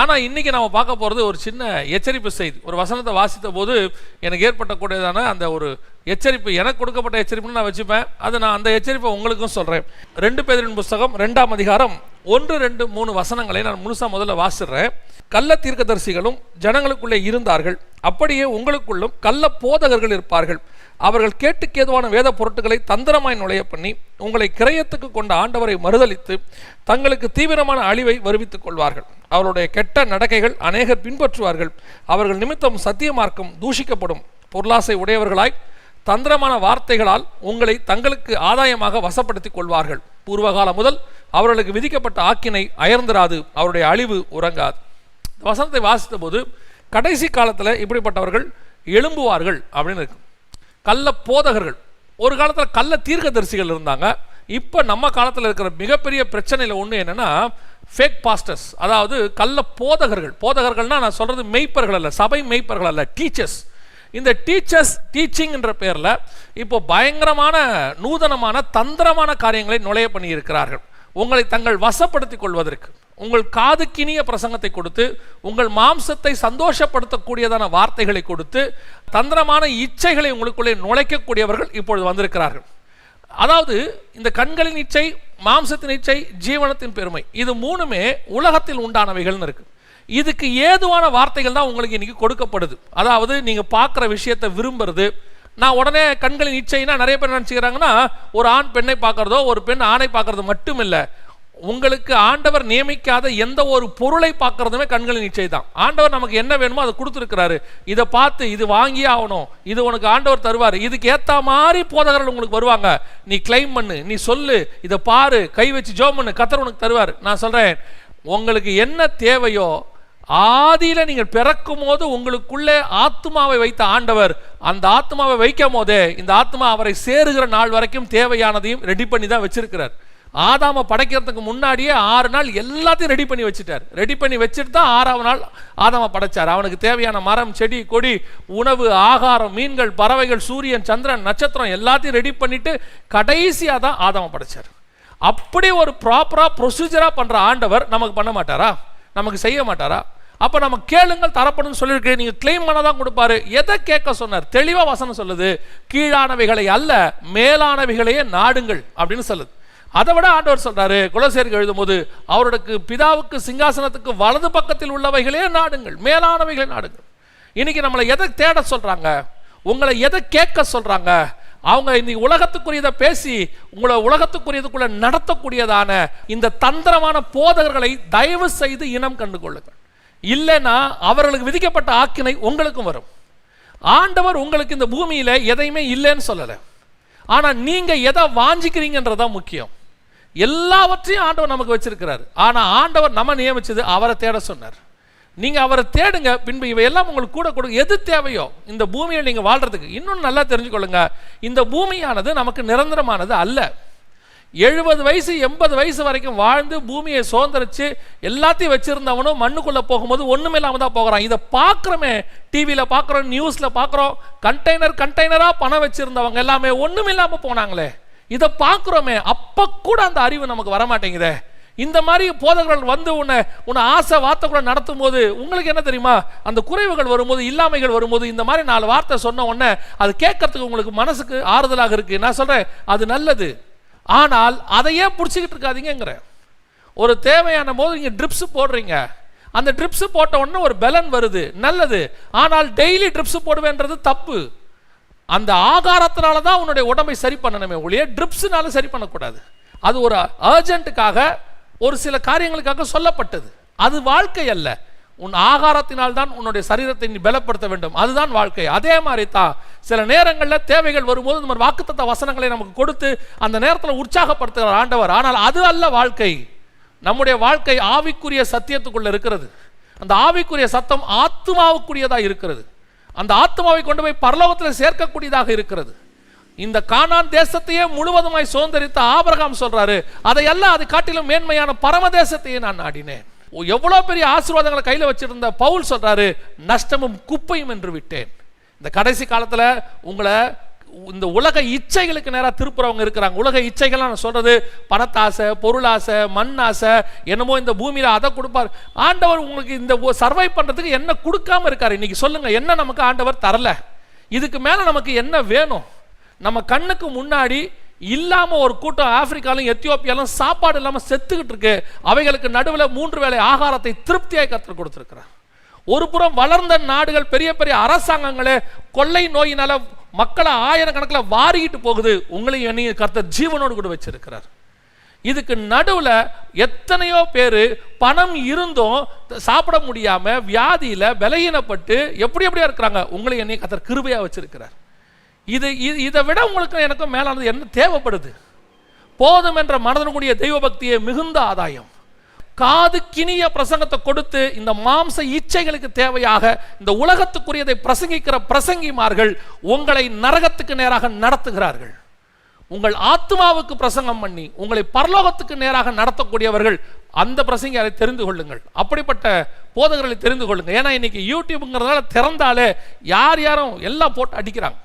ஆனால் இன்னைக்கு நம்ம பார்க்க போகிறது ஒரு சின்ன எச்சரிப்பு செய்தி. ஒரு வசனத்தை வாசித்த போது எனக்கு ஏற்பட்டக்கூடியதான அந்த ஒரு எச்சரிப்பு எனக்கு கொடுக்கப்பட்ட எச்சரிப்புன்னு நான் வச்சுப்பேன். அது நான் அந்த எச்சரிப்பை உங்களுக்கும் சொல்கிறேன் ரெண்டு பேரின் புஸ்தகம் ரெண்டாம் அதிகாரம் ஒன்று ரெண்டு மூணு வசனங்களை நான் முழுசாக முதல்ல வாசிடுறேன். கள்ள தீர்க்கதரிசிகளும் ஜனங்களுக்குள்ளே இருந்தார்கள். அப்படியே உங்களுக்குள்ளும் கள்ள போதகர்கள் இருப்பார்கள். அவர்கள் கேட்டுக்கேதுவான வேத பொருட்களை தந்திரமாய் நுழைய பண்ணி உங்களை கிரயத்துக்கு கொண்ட ஆண்டவரை மறுதளித்து தங்களுக்கு தீவிரமான அழிவை வருவித்துக் கொள்வார்கள். அவருடைய கெட்ட நடக்கைகள் அநேகர் பின்பற்றுவார்கள். அவர்கள் நிமித்தம் சத்திய மார்க்கம் தூஷிக்கப்படும். பொருளாசை உடையவர்களாய் தந்திரமான வார்த்தைகளால் உங்களை தங்களுக்கு ஆதாயமாக வசப்படுத்திக் கொள்வார்கள். பூர்வகாலம் முதல் அவர்களுக்கு விதிக்கப்பட்ட ஆக்கினை அயர்ந்திராது. அவருடைய அழிவு உறங்காது. வசனத்தை வாசித்த போது கடைசி காலத்தில் இப்படிப்பட்டவர்கள் எழும்புவார்கள் அப்படின்னு இருக்கு. கள்ள போதகர்கள். ஒரு காலத்தில் கள்ள தீர்க்கதரிசிகள் இருந்தாங்க. இப்போ நம்ம காலத்தில் இருக்கிற மிகப்பெரிய பிரச்சனையில் ஒன்று என்னன்னா ஃபேக் பாஸ்டர்ஸ் அதாவது கள்ள போதகர்கள். போதகர்கள்னால் நான் சொல்கிறது மெய்ப்பர்கள் அல்ல சபை மெய்ப்பர்கள் அல்ல டீச்சர்ஸ் இந்த டீச்சர்ஸ் டீச்சிங்ன்ற பேரில் இப்போ பயங்கரமான நூதனமான தந்திரமான காரியங்களை நுழைய பண்ணியிருக்கிறார்கள். உங்களை தங்கள் வசப்படுத்திக் கொள்வதற்கு உங்கள் காதுக்கினிய பிரசங்கத்தை கொடுத்து உங்கள் மாம்சத்தை சந்தோஷப்படுத்தக்கூடியதான வார்த்தைகளை கொடுத்து தந்திரமான இச்சைகளை உங்களுக்குள்ளே நுழைக்கக்கூடியவர்கள் இப்பொழுது வந்திருக்கிறார்கள். அதாவது இந்த கண்களின் இச்சை மாம்சத்தின் இச்சை ஜீவனத்தின் பெருமை இது மூணுமே உலகத்தில் உண்டானவைகள்னு இருக்கு. இதுக்கு ஏதுவான வார்த்தைகள் தான் உங்களுக்கு இன்னைக்கு கொடுக்கப்படுது. அதாவது நீங்க பார்க்குற விஷயத்தை விரும்புறது நான் உடனே கண்களின் இச்சைனா நிறைய பேர் நினச்சிக்கிறாங்கன்னா ஒரு ஆண் பெண்ணை பார்க்குறதோ ஒரு பெண் ஆணை பார்க்கறதோ மட்டும் இல்லை உங்களுக்கு ஆண்டவர் நியமிக்காத எந்த ஒரு பொருளை பார்க்கறதுமே கண்களின் இச்சை தான். ஆண்டவர் நமக்கு என்ன வேணுமோ அதை கொடுத்துருக்கிறாரு. இதை பார்த்து இது வாங்கியே ஆகணும். இது உனக்கு ஆண்டவர் தருவார். இதுக்கு ஏற்ற மாதிரி போதகர்கள் உங்களுக்கு வருவாங்க. நீ கிளைம் பண்ணு நீ சொல்லு இதை பாரு கை வச்சு ஜோம் பண்ணு கத்தர் உனக்கு தருவார். நான் சொல்கிறேன் உங்களுக்கு என்ன தேவையோ ஆதியில் நீங்கள் பிறக்கும் போது உங்களுக்குள்ளே ஆத்மாவை வைத்த ஆண்டவர். அந்த ஆத்மாவை வைக்கும் போதே இந்த ஆத்மா அவரை சேருகிற நாள் வரைக்கும் தேவையானதையும் ரெடி பண்ணி தான் வச்சிருக்கிறார். ஆதாம படைக்கிறதுக்கு முன்னாடியே ஆறு நாள் எல்லாத்தையும் ரெடி பண்ணி வச்சுட்டார். ரெடி பண்ணி வச்சுட்டு தான் ஆறாவது நாள் ஆதாம படைச்சார். அவனுக்கு தேவையான மரம் செடி கொடி உணவு ஆகாரம் மீன்கள் பறவைகள் சூரியன் சந்திரன் நட்சத்திரம் எல்லாத்தையும் ரெடி பண்ணிட்டு கடைசியாக தான் ஆதாம படைச்சார். அப்படி ஒரு ப்ராப்பராக ப்ரொசீஜராக பண்ணுற ஆண்டவர் நமக்கு பண்ண மாட்டாரா? நமக்கு செய்ய மாட்டாரா? அப்போ நம்ம கேளுங்கள் தரப்படும் சொல்லியிருக்கு நீங்கள் கிளைம் பண்ண தான் கொடுப்பாரு. எதை கேட்க சொன்னார்? தெளிவாக வசனம் சொல்லுது. கீழானவைகளை அல்ல மேலானவைகளையே நாடுங்கள் அப்படின்னு சொல்லுது. அதை விட ஆண்டவர் சொல்றாரு குலசேருக்கு எழுதும்போது அவருக்கு பிதாவுக்கு சிங்காசனத்துக்கு வலது பக்கத்தில் உள்ளவைகளே நாடுங்கள் மேலானவைகளே நாடுங்கள். இன்னைக்கு நம்மளை எதை தேட சொல்றாங்க? உங்களை எதை கேட்க சொல்றாங்க? அவங்க இந்த உலகத்துக்குரியதை பேசி உங்களை உலகத்துக்குரியதுக்குள்ள நடத்தக்கூடியதான இந்த தந்திரமான போதகர்களை தயவு செய்து இனம் கண்டு கொள்ளுங்கள் இல்லைன்னா அவர்களுக்கு விதிக்கப்பட்ட ஆக்கினை உங்களுக்கும் வரும். ஆண்டவர் உங்களுக்கு இந்த பூமியில் எதையுமே இல்லைன்னு சொல்லலை. ஆனால் நீங்கள் எதை வாஞ்சிக்கிறீங்கன்றதான் முக்கியம். எல்லாவற்றையும் ஆண்டவர் நமக்கு வச்சிருக்கிறார். ஆனால் ஆண்டவர் நம்ம நியமிச்சது அவரை தேட சொன்னார். நீங்கள் அவரை தேடுங்க பின்பு இவையெல்லாம் உங்களுக்கு கூட கொடுக்க எது தேவையோ இந்த பூமியில் நீங்கள் வாழ்கிறதுக்கு இன்னும் நல்லா தெரிஞ்சுக்கொள்ளுங்க. இந்த பூமியானது நமக்கு நிரந்தரமானது அல்ல. எழுபது வயசு எண்பது வயசு வரைக்கும் வாழ்ந்து பூமியை சுதந்திரிச்சு எல்லாத்தையும் வச்சிருந்தவனும் மண்ணுக்குள்ளே போகும்போது ஒன்றுமே இல்லாமல் தான் போகிறான். இதை பார்க்குறோமே டிவியில் பார்க்குறோம் நியூஸில் பார்க்குறோம் கண்டெய்னர் கண்டெய்னராக பணம் வச்சுருந்தவங்க எல்லாமே ஒண்ணும் இல்லாமல் போனாங்களே. இதை பார்க்குறோமே அப்போ கூட அந்த அறிவு நமக்கு வர மாட்டேங்குதே இந்த மாதிரி போதகர்கள் வந்து உன்னை உன்னை ஆசை வார்த்தை கூட நடத்தும் போது உங்களுக்கு என்ன தெரியுமா? அந்த குறைவுகள் வரும்போது இல்லாமைகள் வரும்போது இந்த மாதிரி நாலு வார்த்தை சொன்ன உடனே அது கேட்கறதுக்கு உங்களுக்கு மனசுக்கு ஆறுதலாக இருக்கு. நான் சொல்றேன் அது நல்லது. ஆனால் அதையே பிடிச்சிக்கிட்டு இருக்காதீங்கிற ஒரு தேவையான போது நீங்கள் ட்ரிப்ஸ் போடுறீங்க. அந்த ட்ரிப்ஸ் போட்ட உடனே ஒரு பலன் வருது நல்லது. ஆனால் டெய்லி ட்ரிப்ஸ் போடுவேன்றது தப்பு. அந்த ஆகாரத்தினால தான் உன்னுடைய உடம்பை சரி பண்ணணுமே ஒழிய ட்ரிப்ஸ்னால சரி பண்ணக்கூடாது. அது ஒரு அர்ஜென்ட்டுக்காக ஒரு சில காரியங்களுக்காக சொல்லப்பட்டது. அது வாழ்க்கை அல்ல. உன் ஆகாரத்தினால் தான் உன்னுடைய சரீரத்தை நீ பலப்படுத்த வேண்டும். அதுதான் வாழ்க்கை. அதே மாதிரி தான் சில நேரங்களில் தேவைகள் வரும்போது இந்த மாதிரி வாக்குத்தத்த வசனங்களை நமக்கு கொடுத்து அந்த நேரத்தில் உற்சாகப்படுத்துகிற ஆண்டவர். ஆனால் அது அல்ல வாழ்க்கை. நம்முடைய வாழ்க்கை ஆவிக்குரிய சத்தியத்துக்குள்ளே இருக்கிறது. அந்த ஆவிக்குரிய சத்தம் ஆத்மாவுக்குரியதாக இருக்கிறது. அந்த ஆத்மாவை கொண்டு போய் பரலோகத்தில் சேர்க்கக்கூடியதாக இருக்கிறது. இந்த கானான் தேசத்தையே முழுவதுமாய் சுதந்திரித்த ஆபரகாம் சொல்றாரு அதையெல்லாம் அது காட்டிலும் மேன்மையான பரமதேசத்தையே நான் நாடினேன். எவ்வளோ பெரிய ஆசீர்வாதங்களை கையில் வச்சுருந்த பவுல் சொல்கிறாரு நஷ்டமும் குப்பையும் என்று விட்டேன். இந்த கடைசி காலத்தில் உங்களை இந்த உலக இச்சைகளுக்கு நேராக திருப்புறவங்க இருக்கிறாங்க. உலக இச்சைகள்லாம் நான் சொல்கிறது பணத்தாசை பொருளாசை மண் ஆசை என்னமோ இந்த பூமியில் அதை கொடுப்பார். ஆண்டவர் உங்களுக்கு இந்த சர்வை பண்ணுறதுக்கு என்ன கொடுக்காம இருக்கார்? இன்றைக்கி சொல்லுங்கள் என்ன நமக்கு ஆண்டவர் தரல? இதுக்கு மேலே நமக்கு என்ன வேணும்? நம்ம கண்ணுக்கு முன்னாடி இல்லாமல் ஒரு கூட்டம் ஆப்பிரிக்காலும் எத்தியோப்பியாலும் சாப்பாடு இல்லாமல் செத்துக்கிட்டு இருக்கு. அவைகளுக்கு நடுவில் மூன்று வேளை ஆகாரத்தை திருப்தியாக கற்றுக் கொடுத்திருக்கிறார். ஒரு புறம் வளர்ந்த நாடுகள் பெரிய பெரிய அரசாங்கங்களே கொள்ளை நோயினால மக்களை ஆயிரக்கணக்கில் வாரிக்கிட்டு போகுது. உங்களையும் என்னையும் கர்த்தர் ஜீவனோடு கூட வச்சிருக்கிறார். இதுக்கு நடுவில் எத்தனையோ பேர் பணம் இருந்தும் சாப்பிட முடியாமல் வியாதியில் விலையினப்பட்டு எப்படி எப்படியா இருக்கிறாங்க. உங்களை என்னையும் கத்தர் கிருபையாக வச்சிருக்கிறார். இது இது இதை விட உங்களுக்கு எனக்கும் மேலானது என்ன தேவைப்படுது? போதும் என்ற மனதனுடைய தெய்வ பக்தியை மிகுந்த ஆதாயம். காது கிணிய பிரசங்கத்தை கொடுத்து இந்த மாம்ச இச்சைகளுக்கு தேவையாக இந்த உலகத்துக்குரியதை பிரசங்கிக்கிற பிரசங்கிமார்கள் உங்களை நரகத்துக்கு நேராக நடத்துகிறார்கள். உங்கள் ஆத்மாவுக்கு பிரசங்கம் பண்ணி உங்களை பரலோகத்துக்கு நேராக நடத்தக்கூடியவர்கள் அந்த பிரசங்கி அதை தெரிந்து கொள்ளுங்கள். அப்படிப்பட்ட போதகர்களை தெரிந்து கொள்ளுங்கள். ஏன்னா இன்னைக்கு யூடியூப்ங்கிறதுனால திறந்தாலே யார் யாரும் எல்லாம் போட்டு அடிக்கிறாங்க.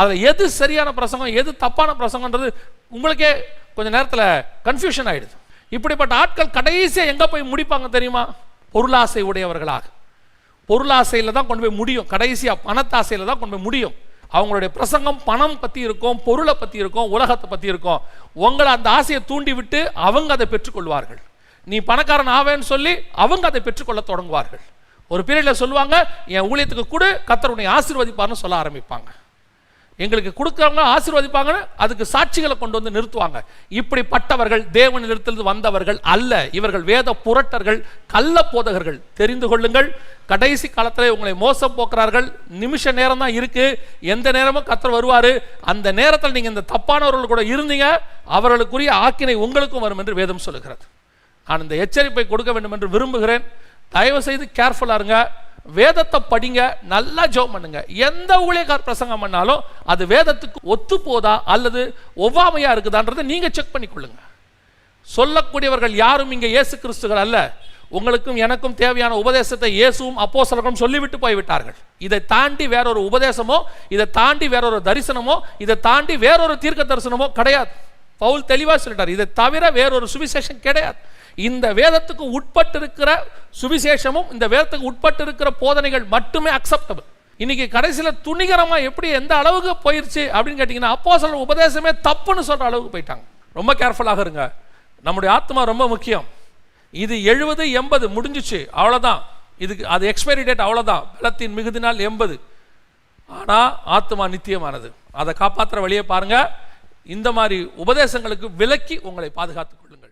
அதில் எது சரியான பிரசங்கம் எது தப்பான பிரசங்கன்றது உங்களுக்கே கொஞ்சம் நேரத்தில் கன்ஃபியூஷன் ஆகிடுது இப்படிப்பட்ட ஆட்கள் கடைசியாக எங்கே போய் முடிப்பாங்க தெரியுமா? பொருளாசை உடையவர்களாக. பொருளாசையில் தான் கொண்டு போய் முடியும். கடைசியாக பணத்தாசையில் தான் கொண்டு போய் முடியும். அவங்களுடைய பிரசங்கம் பணம் பற்றி இருக்கும் பொருளை பற்றி இருக்கும் உலகத்தை பற்றி இருக்கும். உங்களை அந்த ஆசையை தூண்டி விட்டு அவங்க அதை பெற்றுக்கொள்வார்கள். நீ பணக்காரன் ஆவேன்னு சொல்லி அவங்க அதை பெற்றுக்கொள்ள தொடங்குவார்கள். ஒரு பீரியடில் சொல்லுவாங்க என் ஊழியத்துக்கு கூட கத்தர் உன்னை ஆசீர்வதிப்பார்னு சொல்ல ஆரம்பிப்பாங்க. எங்களுக்கு கொடுக்குறவங்க ஆசீர்வதிப்பாங்க அதுக்கு சாட்சிகளை கொண்டு வந்து நிறுத்துவாங்க. இப்படிப்பட்டவர்கள் தேவனிடத்திலிருந்து வந்தவர்கள் அல்ல. இவர்கள் வேத புரட்டர்கள் கள்ள போதகர்கள். தெரிந்து கொள்ளுங்கள். கடைசி காலத்தில் உங்களை மோசம் போக்குறார்கள். நிமிஷ நேரம் தான் இருக்கு. எந்த நேரமும் கத்தர் வருவாரு. அந்த நேரத்தில் நீங்க இந்த தப்பானவர்கள் கூட இருந்தீங்க. அவர்களுக்குரிய ஆக்கினை உங்களுக்கும் வரும் என்று வேதம் சொல்லுகிறது. நான் இந்த எச்சரிப்பை கொடுக்க வேண்டும் என்று விரும்புகிறேன். தயவு செய்து கேர்ஃபுல்லாக இருங்க. வேதத்தை படிங்க நல்லா ஜெபம் பண்ணுங்க. எந்த ஊழியக்கார் பிரசங்கம் பண்ணாலும் அது வேதத்துக்கு ஒத்து போதா அல்லது ஒவ்வாமையா இருக்குதான்றதை நீங்க செக் பண்ணிக்கொள்ளுங்க. சொல்லக்கூடியவர்கள் யாரும் இங்கே இயேசு கிறிஸ்துகள் அல்ல. உங்களுக்கும் எனக்கும் தேவையான உபதேசத்தை இயேசுவும் அப்போஸ்தலர்களும் சொல்லிவிட்டு போய்விட்டார்கள். இதை தாண்டி வேறொரு உபதேசமோ இதை தாண்டி வேறொரு தரிசனமோ இதை தாண்டி வேறொரு தீர்க்க தரிசனமோ கிடையாது. பவுல் தெளிவாக சொல்லிட்டார். இதை தவிர வேறொரு சுவிசேஷம் கிடையாது. இந்த வேதத்துக்கு உட்பட்டு இருக்கிற சுவிசேஷமும் இந்த வேதத்துக்கு உட்பட்டு இருக்கிற போதனைகள் மட்டுமே அக்செப்டபிள் இன்னைக்கு கடைசியில் துணிகரமாக எப்படி எந்த அளவுக்கு போயிருச்சு அப்படின்னு கேட்டிங்கன்னா அப்போ சொல்ற உபதேசமே தப்புன்னு சொல்கிற அளவுக்கு போயிட்டாங்க. ரொம்ப கேர்ஃபுல்லாக இருங்க. நம்முடைய ஆத்மா ரொம்ப முக்கியம். இது எழுபது எண்பது முடிஞ்சிச்சு அவ்வளோதான் இதுக்கு அது எக்ஸ்பைரி டேட் அவ்வளோதான் பலத்தின் மிகுதினால் எண்பது. ஆனால் ஆத்மா நித்தியமானது. அதை காப்பாற்றுற வழியை பாருங்கள் இந்த மாதிரி உபதேசங்களுக்கு விலக்கி உங்களை பாதுகாத்துக் கொள்ளுங்கள்.